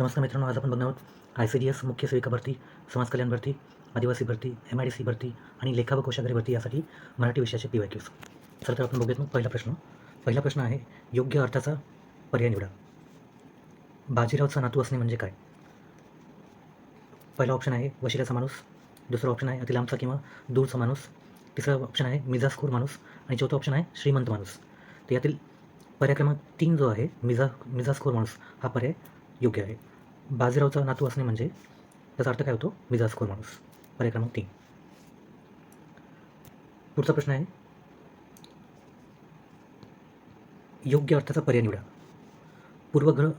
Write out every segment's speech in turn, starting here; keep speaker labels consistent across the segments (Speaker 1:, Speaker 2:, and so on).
Speaker 1: नमस्कार मित्रांनो आज आपण बघणार आहोत आय सी डी एस मुख्य सेविका भरती समाज कल्याण भरती आदिवासी भरती एम आय डी सी भरती आणि लेखा व कोशागारी भरती यासाठी मराठी विषयाचे पी वाय क्यूज. चला तर आपण बघूयात मग पहिला प्रश्न. पहिला प्रश्न आहे योग्य अर्थाचा पर्याय निवडा. बाजीरावचा नातू असणे म्हणजे काय? पहिला ऑप्शन आहे वशिराचा माणूस. दुसरा ऑप्शन आहे अतिलांबचा किंवा दूरचा माणूस. तिसरा ऑप्शन आहे मिजाजखोर माणूस. आणि चौथा ऑप्शन आहे श्रीमंत माणूस. तर यातील पर्याय क्रमांक तीन जो आहे मिजा मिजाजखोर माणूस हा पर्याय योग्य आहे. बाजीरावचा नातू असणे म्हणजे? त्याचा अर्थ काय होतो? मिजाजखोर माणूस. पर्याय क्रमांक तीन. पुढचा प्रश्न आहे. योग्य अर्थाचा पर्याय निवडा. पूर्वग्रह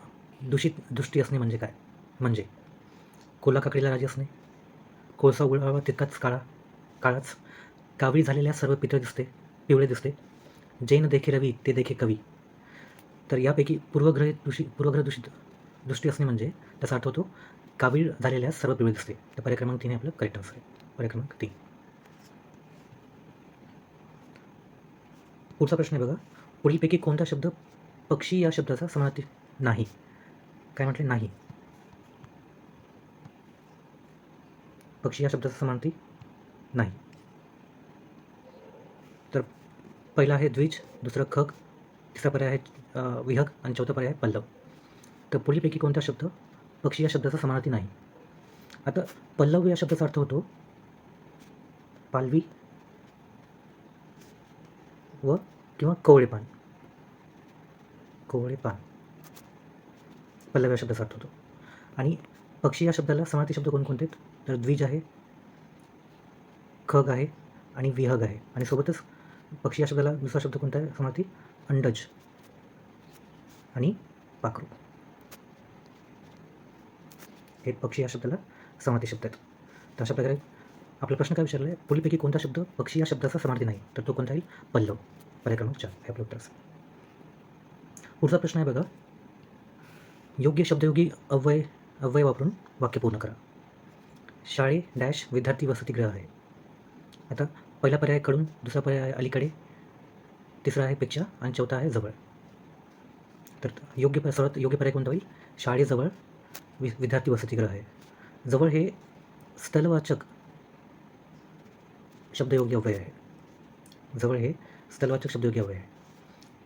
Speaker 1: दूषित दृष्टी असणे म्हणजे काय? म्हणजे? कोला काकडीला राजी असणे. कोळसा उळावा तितकाच काळा काळाच. कावळी झालेल्या सर्व पितळ दिसते पिवळे दिसते. जैन देखे रवी ते देखे कवी. तर यापैकी पूर्वग्रह दूषित पूर्वग्रह दूषित दृष्टी असणे म्हणजे? त्याचा अर्थ होतो कावीळ झालेल्या सर्व पिवळे दिसते तर पर्याय क्रमांक तीन हे आपलं करेक्ट आन्सर आहे. पर्याय क्रमांक तीन. पुढचा प्रश्न आहे बघा पुढीलपैकी कोणता शब्द पक्षी या शब्दाचा समानार्थी नाही? काय म्हटले? नाही. पक्षी या शब्दाचा समानार्थी नाही. तर पहिला आहे द्विज दुसरं खग तिसरा पर्याय आहे विहग आणि चौथा पर्याय आहे पल्लव. तर पुढीलपैकी कोणता शब्द पक्षी या शब्दाचा समानार्थी नाही. आता पल्लव या शब्दाचा अर्थ होतो पालवी व किंवा कोवळेपान. कोवळेपान. पल्लव या शब्दाचा अर्थ होतो. आणि पक्षी या शब्दाला समानार्थी शब्द कोणकोणते आहेत? तर द्विज आहे खग आहे आणि विहग आहे. आणि सोबतच पक्षी या शब्दाला दुसरा शब्द कोणता आहे? समानार्थी अंडज आणि पाखरू. हे पक्षी या शब्दाला समार्थी शब्द आहेत तर अशा प्रकारे आपला प्रश्न काय विचारला आहे पुढीलपैकी कोणता शब्द पक्षी या शब्दाचा समार्थी नाही? तर तो कोणता येईल? पल्लव. पर्याय क्रमांक चार. हे आपलं उत्तर असेल. पुढचा प्रश्न आहे बघा. योग्य शब्दयोगी अव्यय अव्यय वापरून वाक्य पूर्ण करा. शाळे डॅश विद्यार्थी वसतिगृह आहे. आता पहिला पर्यायकडून दुसरा पर्याय आहे अलीकडे. तिसरा आहे पेक्षा आणि चौथा आहे जवळ. तर योग्य सर्वात योग्य पर्याय कोणता होईल? शाळेजवळ वि विद्यार्थी वसतिगृह आहे. जवळ हे स्थलवाचक शब्दयोग्य अवय आहे. जवळ हे स्थलवाचक शब्दयोग्य अव्यय आहे.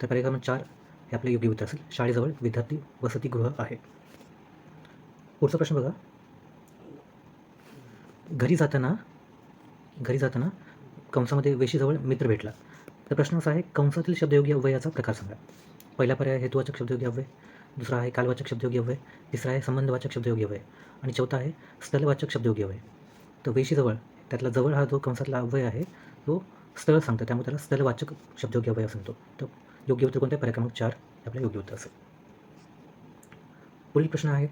Speaker 1: तर पर्याय क्रमांक चार हे आपले योग्य उत्तर असेल. शाळेजवळ विद्यार्थी वसतिगृह आहे. पुढचा प्रश्न बघा. घरी जाताना घरी जाताना कंसामध्ये वेशीजवळ मित्र भेटला. तर प्रश्न असा आहे कंसातील शब्दयोगी अव्ययाचा प्रकार सांगा. पहिला पर्याय हेतुवाचक शब्दयोगी अव्यय. दुसरा आहे कालवाचक शब्दयोगी अव्यय तिसरा आहे संबंधवाचक शब्दयोगी अव्यय आणि चौथा आहे स्थलवाचक शब्दयोगी अव्यय तर वेशीजवळ त्यातला जवळ हा जो कंसातला अव्यय आहे तो स्थळ सांगतो. त्यामुळे त्याला स्थलवाचक शब्दयोगी अव्यय सांगतो तर योग्य उत्तर कोणत्या पर्याय चार. आपलं योग्य उत्तर असेल. पुढील प्रश्न आहे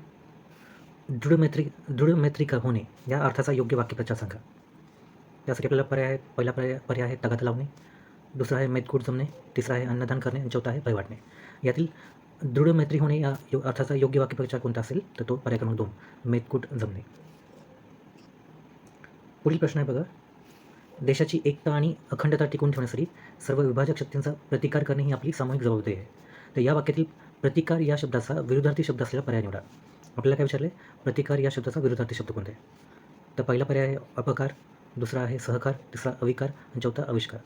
Speaker 1: दृढ मैत्री दृढ मैत्री का होणे या अर्थाचा योग्य वाक्यप्रचार सांगा. त्यासाठी आपल्याला पर्याय आहे पहिला पर्याय पर्याय आहे तगात लावणे. दुसरा आहे मेदकूट जमणे. तिसरा आहे अन्नदान करणे. आणि चौथा आहे भय वाटणे यातील दृढ मैत्री होणे या यो अर्थाचा योग्य वाक्यप्रचार कोणता असेल तर तो पर्याय क्रमांक दोन मेतकूट जमणे. पुढील प्रश्न आहे बघा. देशाची एकता आणि अखंडता टिकून ठेवण्यासाठी सर्व विभाजक शक्तींचा प्रतिकार करणे ही आपली सामूहिक जबाबदारी आहे. तर या वाक्यातील प्रतिकार या शब्दाचा विरुद्धार्थी शब्द असलेला पर्याय निवडा. आपल्याला काय विचारले प्रतिकार या शब्दाचा विरुद्धार्थी शब्द कोणता आहे? तर पहिला पर्याय आहे अपकार दुसरा आहे सहकार तिसरा अविकार आणि चौथा आविष्कार.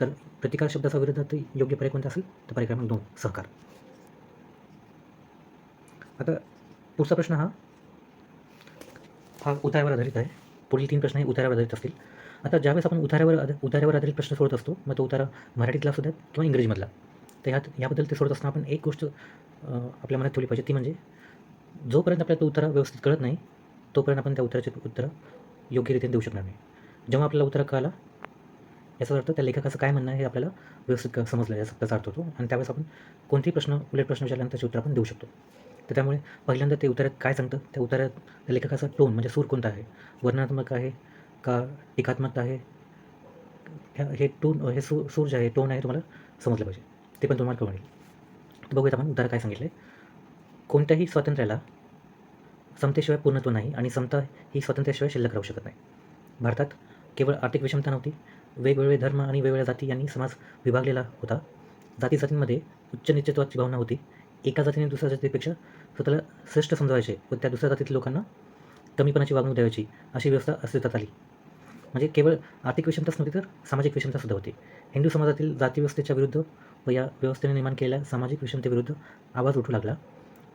Speaker 1: तर प्रतिकार शब्दाचा विरुद्धार्थी योग्य पर्याय कोणता असेल? तर पर्याय क्रमांक दोन सहकार. आता पुढचा प्रश्न हा हा उतार्यावर आधारित आहे. पुढील तीन प्रश्न हे उतार्यावर आधारित असतील. आता ज्यावेळेस आपण उतार्यावर आध उतार्यावर आधारित प्रश्न सोडत असतो मग तो उतारा मराठीतला असू द्यात किंवा इंग्रजीमधला. तर ह्यात याबद्दल ते सोडत असताना आपण एक गोष्ट आपल्या मनात ठेवली पाहिजे. ती म्हणजे जोपर्यंत आपल्याला तो उत्तरा व्यवस्थित कळत नाही तोपर्यंत आपण त्या उत्तराचे उत्तर योग्यरीतीने देऊ शकणार नाही. जेव्हा आपल्याला उत्तर कळाला याचा अर्थ त्या लेखकाचं काय म्हणणं आहे हे आपल्याला व्यवस्थित समजलं याचा त्याचा अर्थ होतो. आणि त्यावेळेस आपण कोणतेही प्रश्न उलट प्रश्न विचारल्यानंतर त्याचे उत्तर आपण देऊ शकतो. तर त्यामुळे पहिल्यांदा ते उतारात काय सांगतं? त्या उतारात त्या लेखकाचा टोन म्हणजे सूर कोणता आहे? वर्णनात्मक आहे का टीकात्मक आहे? ह्या हे टोन हे सूर सूर जे आहे टोन आहे तुम्हाला समजलं पाहिजे. ते पण तुम्हाला कळेल. तर बघूयात आपण उत्तर काय सांगितलं आहे कोणत्याही स्वातंत्र्याला समतेशिवाय पूर्णत्व नाही आणि समता ही स्वातंत्र्याशिवाय शिल्लक राहू शकत नाही. भारतात केवळ आर्थिक विषमता नव्हती. वेगवेगळे धर्म आणि वेगवेगळ्या जाती यांनी समाज विभागलेला होता. जाती जातींमध्ये उच्च निश्चित्वाची भावना होती. एका जातीने दुसऱ्या जातीपेक्षा स्वतःला श्रेष्ठ समजवायचे व त्या दुसऱ्या जातीतील लोकांना कमीपणाची वागणूक द्यायची अशी व्यवस्था अस्तित्वात आली. म्हणजे केवळ आर्थिक विषमताच नव्हती तर सामाजिक विषमतासुद्धा होती. हिंदू समाजातील जातीव्यवस्थेच्या विरुद्ध व या व्यवस्थेने निर्माण केलेल्या सामाजिक विषमतेविरुद्ध आवाज उठू लागला.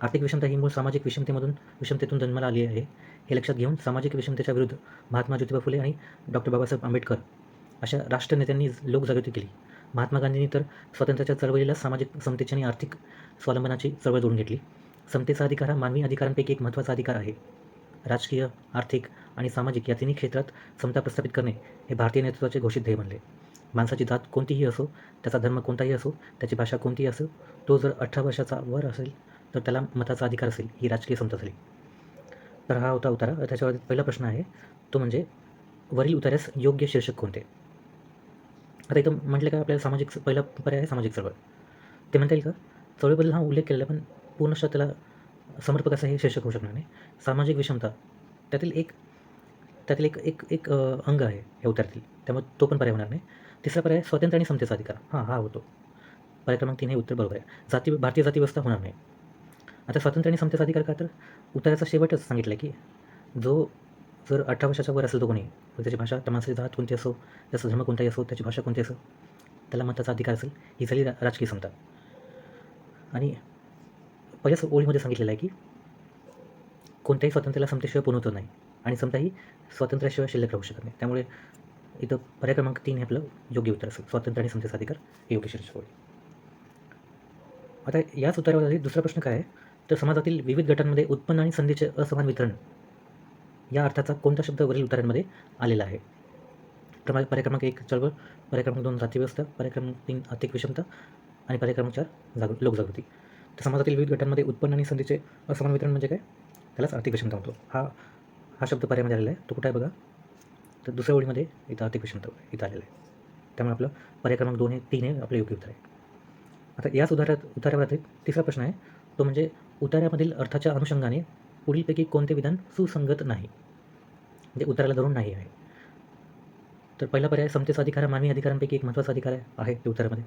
Speaker 1: आर्थिक विषमता ही मूळ सामाजिक विषमतेमधून विषमतेतून जन्माला आली आहे. हे लक्षात घेऊन सामाजिक विषमतेच्या विरुद्ध महात्मा ज्योतिबा फुले आणि डॉक्टर बाबासाहेब आंबेडकर अशा राष्ट्रनेत्यांनी लोकजागृती केली. महात्मा गांधींनी तर स्वातंत्र्याच्या चळवळीला सामाजिक समतेची आणि आर्थिक स्वावलंबनाची चळवळ जोडून घेतली. समतेचा अधिकार हा मानवी अधिकारांपैकी एक महत्त्वाचा अधिकार आहे. राजकीय आर्थिक आणि सामाजिक या तिन्ही क्षेत्रात समता प्रस्थापित करणे हे भारतीय नेतृत्वाचे घोषित ध्येय बनले. माणसाची जात कोणतीही असो त्याचा धर्म कोणताही असो त्याची भाषा कोणतीही असो तो जर अठरा वर्षाचा वर असेल तर त्याला मताचा अधिकार असेल ही राजकीय समता झाली. तर हा होता उतारा. त्याच्यावर पहिला प्रश्न आहे तो म्हणजे वरील उतार्यास योग्य शीर्षक कोणते? आता इथं म्हटलं का आपल्याला सामाजिक पहिला पर्याय आहे सामाजिक चळवळ. ते म्हणता येईल का? चळवळीबद्दल हा उल्लेख केलेला आहे, पण पूर्णशः त्याला समर्पक असं हे शीर्षक होऊ शकणार नाही. सामाजिक विषमता त्यातील एक त्यातील एक एक एक अंग आहे या उत्तरातील त्यामुळे तो पण पर्याय होणार नाही. तिसरा पर्याय स्वातंत्र्य आणि समतेचा अधिकार. हां हा होतो. पर्याय क्रमांक तीन हे उत्तर बरोबर आहे. जाती भारतीय जाती व्यवस्था होणार नाही. आता स्वातंत्र्य आणि समतेचा अधिकार का तर? उताराचा शेवटच सांगितलं की जो जर अठरा वर्षाच्या वर असेल तो कोणी त्याची भाषा त्या माणसाची जात कोणती असो त्याचा धर्म कोणताही असो त्याची भाषा कोणती असो त्याला मताचा अधिकार असेल ही झाली रा राजकीय समता. आणि पहिल्याच ओळीमध्ये सांगितलेलं आहे की कोणत्याही स्वातंत्र्याला समतेशिवाय पुरवतो नाही. आणि समता ही स्वातंत्र्याशिवाय शिल्लक राहू शकत नाही. त्यामुळे इथं पर्याय क्रमांक तीन हे आपलं योग्य उत्तर असेल. स्वातंत्र्य आणि समतेचा अधिकार हे योग्य शीर्षक आता याच उत्तरावर दुसरा प्रश्न काय आहे? तर समाजातील विविध गटांमध्ये उत्पन्न आणि संधीचे असमान वितरण या अर्थाचा कोणता शब्द वरील उदाहरणामध्ये आलेला आहे? क्रमांक पर्याय क्रमांक एक चळवळ पर्याय क्रमांक दोन जातीव्यवस्था पर्याय क्रमांक तीन आर्थिक विषमता आणि पर्याय क्रमांक चार जागृ लोकजागृती. तर समाजातील विविध गटांमध्ये उत्पन्न आणि संधीचे असमान वितरण म्हणजे काय? त्यालाच आर्थिक विषमता म्हणतो. हा हा शब्द पर्यायमध्ये आलेला आहे. तो कुठे आहे बघा? तर दुसऱ्या ओळीमध्ये इथं आर्थिक विषमता इथं आलेलं आहे. त्यामुळे आपलं पर्याय क्रमांक दोन हे तीन हे आपलं योग्य उत्तर आहे. आता याच उदाहरणात उतारावर तिसरा प्रश्न आहे. तो म्हणजे उतार्यामधील अर्थाच्या अनुषंगाने पुढीलपैकी कोणते विधान सुसंगत नाही? म्हणजे उत्तराला धरून नाही आहे. तर पहिला पर्याय समतेचा अधिकार हा मानवी अधिकारांपैकी एक महत्त्वाचा अधिकार आहे ते उत्तरामध्ये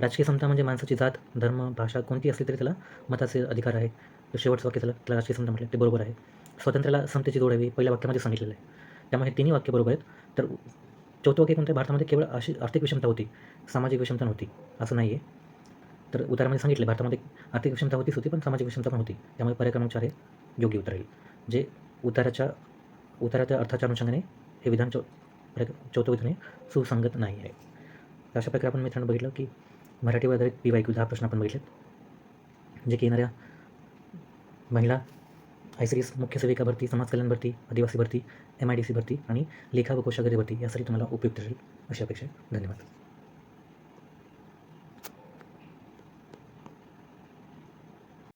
Speaker 1: राजकीय समता म्हणजे माणसाची जात धर्म भाषा कोणती असली तरी त्याला मताचे अधिकार आहे. तर शेवटचं वाक्य त्याला त्याला राजकीय समता म्हटलं ते बरोबर आहे. स्वातंत्र्याला समतेची जोड हवी पहिल्या वाक्यामध्ये सांगितलेलं आहे. त्यामुळे हे तिन्ही वाक्य बरोबर आहेत. तर चौथं वाक्य कोणत्या भारतामध्ये केवळ अशी आर्थिक विषमता होती सामाजिक विषमता नव्हती असं नाही आहे तर उतारामध्ये सांगितलं भारतामध्ये आर्थिक विषमता होतीच होती पण सामाजिक विषमता पण होती. त्यामुळे पर्याय क्रमांक चार योग्य उत्तर येईल. जे उताराच्या उताराच्या अर्थाच्या अनुषंगाने हे विधान चौ पर्याय चौथं सुसंगत नाही आहे. तर अशा प्रकारे आपण मित्रांनो बघितलं की मराठीवर आधारित पी वाय क्यू दहा प्रश्न आपण बघितलेत जे की येणाऱ्या महिला आय सी एस मुख्य सेविका भरती समाज कल्याण भरती आदिवासी भरती एम आय डी सी भरती आणि लेखा व कोशागरी भरती यासाठी तुम्हाला उपयुक्त ठरेल अशी अपेक्षा धन्यवाद.